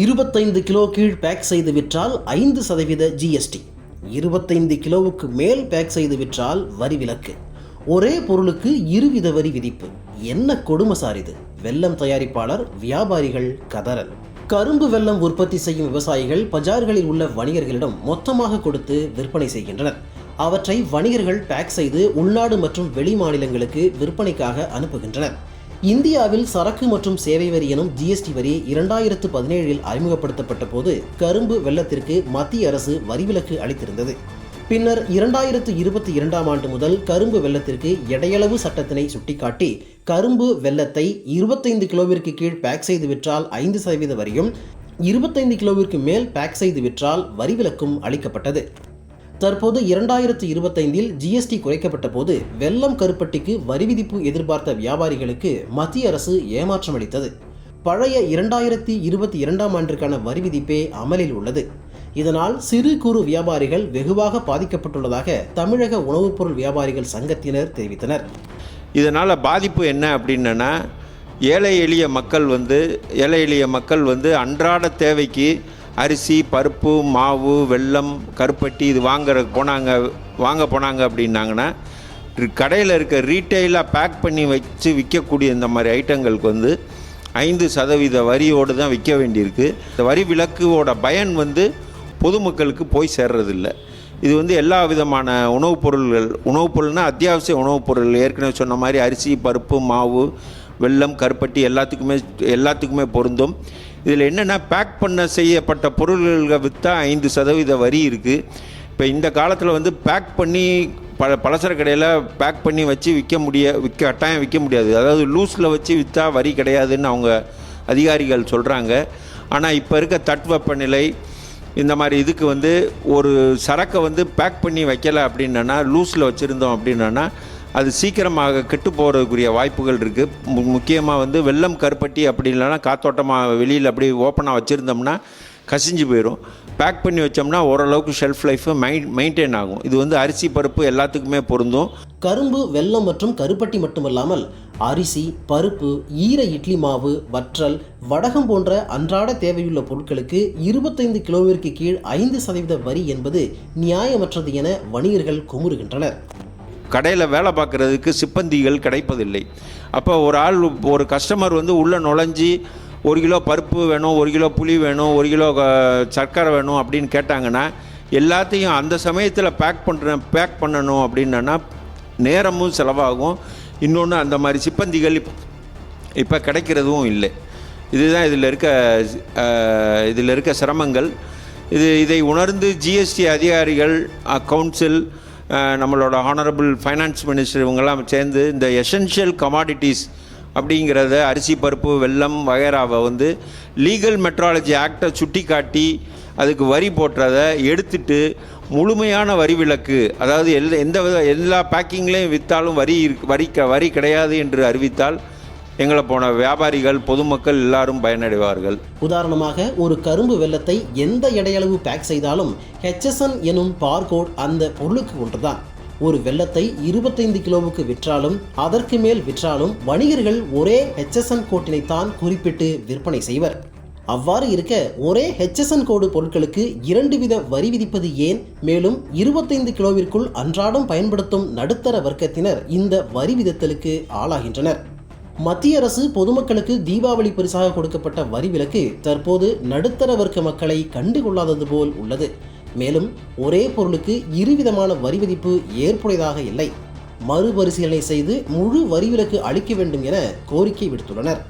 இருபத்தைந்து கிலோ கீழ் பேக் செய்து விற்றால் ஐந்து சதவீத ஜிஎஸ்டி இருபத்தைந்து கிலோவுக்கு மேல் பேக் செய்து விற்றால் வரி விலக்கு. ஒரே பொருளுக்கு இருவித வரி விதிப்பு. என்ன கொடுமை சார் இது? வெல்லம் தயாரிப்பாளர் வியாபாரிகள் கதறல். கரும்பு வெல்லம் உற்பத்தி செய்யும் விவசாயிகள் பஜார்களில் உள்ள வணிகர்களிடம் மொத்தமாக கொடுத்து விற்பனை செய்கின்றனர். அவற்றை வணிகர்கள் பேக் செய்து உள்நாடு மற்றும் வெளி மாநிலங்களுக்கு விற்பனைக்காக அனுப்புகின்றனர். இந்தியாவில் சரக்கு மற்றும் சேவை வரி எனும் ஜிஎஸ்டி வரி இரண்டாயிரத்து பதினேழில் அறிமுகப்படுத்தப்பட்ட போது கரும்பு வெள்ளத்திற்கு மத்திய அரசு வரிவிலக்கு அளித்திருந்தது. பின்னர் இரண்டாயிரத்து இருபத்தி இரண்டாம் ஆண்டு முதல் கரும்பு வெள்ளத்திற்கு எடையளவு சட்டத்தினை சுட்டிக்காட்டி கரும்பு வெள்ளத்தை இருபத்தைந்து கிலோவிற்கு கீழ் பேக் செய்து விற்றால் ஐந்து சதவீத வரியும் இருபத்தைந்து கிலோவிற்கு மேல் பேக் செய்து விற்றால் வரிவிலக்கும் அளிக்கப்பட்டது. தற்போது இரண்டாயிரத்து இருபத்தைந்தில் ஜிஎஸ்டி குறைக்கப்பட்ட போது வெள்ளம் கருப்பட்டிக்கு வரி விதிப்பு எதிர்பார்த்த வியாபாரிகளுக்கு மத்திய அரசு ஏமாற்றம் அளித்தது. பழைய இரண்டாயிரத்தி இருபத்தி இரண்டாம் ஆண்டிற்கான வரி விதிப்பே அமலில் உள்ளது. இதனால் சிறு குறு வியாபாரிகள் வெகுவாக பாதிக்கப்பட்டுள்ளதாக தமிழக உணவுப் பொருள் வியாபாரிகள் சங்கத்தினர் தெரிவித்தனர். இதனால் பாதிப்பு என்ன அப்படின்னா ஏழை எளிய மக்கள் வந்து ஏழை எளிய மக்கள் வந்து அன்றாட தேவைக்கு அரிசி பருப்பு மாவு வெல்லம் கருப்பட்டி இது வாங்குற போனாங்க வாங்க போனாங்க அப்படின்னாங்கன்னா கடையில் இருக்க ரீட்டெயிலாக பேக் பண்ணி வச்சு விற்கக்கூடிய இந்த மாதிரி ஐட்டங்களுக்கு வந்து ஐந்து சதவீத வரியோடு தான் விற்க வேண்டியிருக்கு. இந்த வரி விலக்குவோட பயன் வந்து பொதுமக்களுக்கு போய் சேர்றதில்ல. இது வந்து எல்லா விதமான உணவுப் பொருள்கள் உணவுப் பொருள்னால் அத்தியாவசிய உணவுப் பொருள் ஏற்கனவே சொன்ன மாதிரி அரிசி பருப்பு மாவு வெல்லம் கருப்பட்டி எல்லாத்துக்குமே எல்லாத்துக்குமே பொருந்தும். இதில் என்னென்னா பேக் பண்ண செய்யப்பட்ட பொருள்களை விற்றா ஐந்து சதவீத வரி இருக்குது இப்போ இந்த காலத்தில் வந்து பேக் பண்ணி பல பலசர கடையில் பேக் பண்ணி வச்சு விற்க முடிய விற்க கட்டாயம் விற்க முடியாது. அதாவது லூஸில் வச்சு விற்றா வரி கிடையாதுன்னு அவங்க அதிகாரிகள் சொல்கிறாங்க ஆனால் இப்போ இருக்க தட்வெப்பநிலை இந்த மாதிரி இதுக்கு வந்து ஒரு சரக்கை வந்து பேக் பண்ணி வைக்கலை அப்படின்னா லூஸில் வச்சுருந்தோம் அப்படின்னா அது சீக்கிரமாக கெட்டு போகிறதுக்குரிய வாய்ப்புகள் இருக்குது முக்கியமாக வந்து வெள்ளம் கருப்பட்டி அப்படி இல்லைன்னா காத்தோட்டமாக வெளியில் அப்படி ஓப்பனாக வச்சுருந்தோம்னா கசிஞ்சு போயிடும் பேக் பண்ணி வச்சோம்னா ஓரளவுக்கு ஷெல்ஃப் லைஃப் மெயின் மெயின்டைன் ஆகும். இது வந்து அரிசி பருப்பு எல்லாத்துக்குமே பொருந்தும். கரும்பு வெல்லம் மற்றும் கருப்பட்டி மட்டுமல்லாமல் அரிசி பருப்பு ஈர இட்லி மாவு வற்றல் வடகம் போன்ற அன்றாட தேவையுள்ள பொருட்களுக்கு இருபத்தைந்து கிலோவிற்கு கீழ் ஐந்து சதவீத வரி என்பது நியாயமற்றது என வணிகர்கள் குமுறுகின்றனர். கடையில் வேலை பார்க்குறதுக்கு சிப்பந்திகள் கிடைப்பதில்லை. அப்போ ஒரு ஆள் ஒரு கஸ்டமர் வந்து உள்ளே நுழைஞ்சி ஒரு கிலோ பருப்பு வேணும் ஒரு கிலோ புளி வேணும் ஒரு கிலோ சர்க்கரை வேணும் அப்படின்னு கேட்டாங்கன்னா எல்லாத்தையும் அந்த சமயத்தில் பேக் பண்ணுற பேக் பண்ணணும் அப்படின்னா நேரமும் செலவாகும். இன்னொன்று அந்த மாதிரி சிப்பந்திகள் இப்போ கிடைக்கிறதும் இல்லை. இதுதான் இதில் இருக்க இதில் இருக்க சிரமங்கள். இது இதை உணர்ந்து ஜிஎஸ்டி அதிகாரிகள் கவுன்சில் நம்மளோட ஹானரபிள் ஃபைனான்ஸ் மினிஸ்டர் இவங்கெல்லாம் சேர்ந்து இந்த எசென்ஷியல் கமாடிட்டிஸ் அப்படிங்கிறத அரிசி பருப்பு வெல்லம் வகைராவை வந்து லீகல் மெட்ராலஜி ஆக்டை சுட்டி காட்டி அதுக்கு வரி போட்டுறதை எடுத்துட்டு முழுமையான வரி விலக்கு அதாவது எல் எந்த வித எல்லா பேக்கிங்லேயும் விற்றாலும் வரி வரி க- வரி கிடையாது என்று அறிவித்தால் எங்களை போன வியாபாரிகள் பொதுமக்கள் எல்லாரும் பயனடைவார்கள். உதாரணமாக ஒரு கரும்பு வெல்லத்தை எந்த எடையளவு பேக் செய்தாலும் ஹெச்எஸ்என் எனும் பார்கோட் அந்த பொருளுக்கு ஒன்றுதான் ஒரு வெல்லத்தை இருபத்தைந்து கிலோவுக்கு விற்றாலும் அதற்கு மேல் விற்றாலும் வணிகர்கள் ஒரே ஹெச்எஸ்என் கோட்டினைத்தான் குறிப்பிட்டு விற்பனை செய்வர். அவ்வாறு இருக்க ஒரே ஹெச்எஸ்என் கோடு பொருட்களுக்கு இரண்டு வித வரி விதிப்பது ஏன்? மேலும் இருபத்தைந்து கிலோவிற்குள் அன்றாடம் பயன்படுத்தும் நடுத்தர வர்க்கத்தினர் இந்த வரி விதத்தலுக்கு ஆளாகின்றனர். மத்திய அரசு பொதுமக்களுக்கு தீபாவளி பரிசாக கொடுக்கப்பட்ட வரி விலக்கு தற்போது நடுத்தர வர்க்க மக்களை கண்டுகொள்ளாதது போல் உள்ளது. மேலும் ஒரே பொருளுக்கு இருவிதமான வரி விதிப்பு ஏற்புடையதாக இல்லை. மறுபரிசீலனை செய்து முழு வரி விலக்கு அளிக்க வேண்டும் என கோரிக்கை விடுத்துள்ளனர்.